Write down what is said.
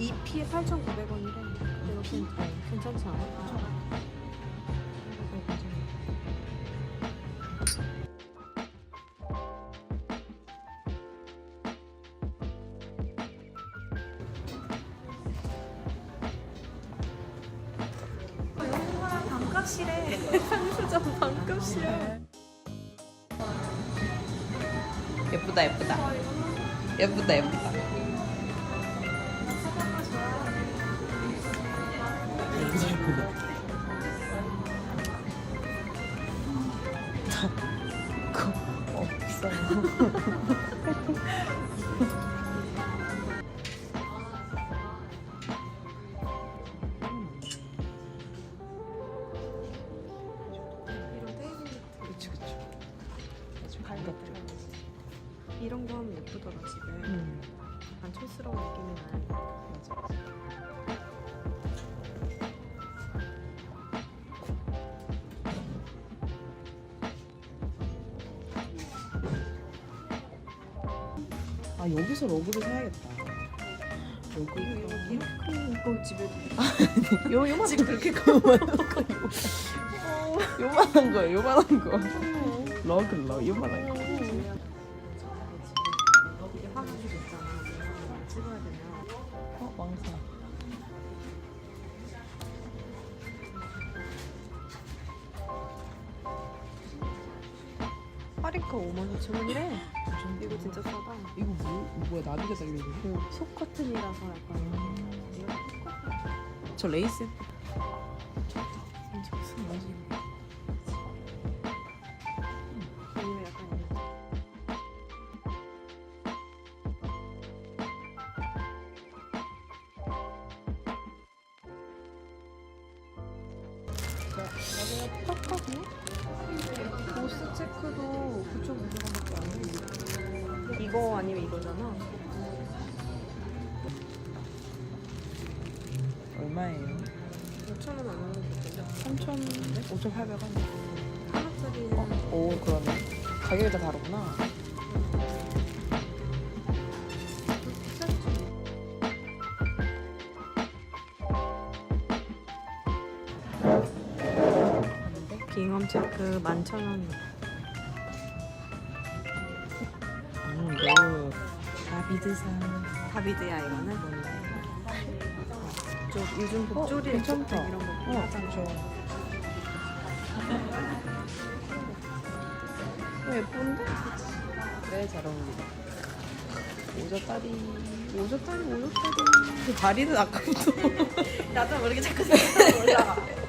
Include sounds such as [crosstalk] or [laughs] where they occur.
2피에 8,900원이래. 이거 괜- 어, 괜찮지 않아? 반값이래. 상수점 반값이래. 예쁘다 예쁘다 예쁘다 예쁘다 없어 이런 테이블 그치 그치 좀 가볍다 이런 거 하면 예쁘더라 집에. 음 약간 촌스러운 느낌이 나요. 맞아 맞아 아 여기서 러브를 사야겠다. 여기 여기 큰 이거 집에 요 요만 지금 그렇게 요만한 거 요만한 거. 요만한 거 러그 러 요만한 거 파리카 5만 5천 원이래. 이거 진짜 싸다. 이거 뭐, 뭐야? 나비가 달려있는 그속 커튼이라서 약간 이거 저 레이스. 진짜 무슨 맛이 아니면 약간 이거. 나중에 팍하고 보스 체크도 9,900원밖에 안 돼. 이거 아니면 이거잖아. 얼마예요? 5,000원 안 하는 거 같은데. 3,000, 5,800원. 하나짜리는 어, 오, 그러네. 가격이 다 다르구나. 빙엄 체크 11,000원. 음, 이거 다비드산. 다비드야 이거는? 저 요즘 복조리 괜찮다. 이런 거 어, 그렇죠. 어, 예쁜데? 네, 잘 어울린다. 오젓다리. 오졌다니. 그 다리는 아까부터. [laughs] 나도 모르게 자꾸 생각나 올라가.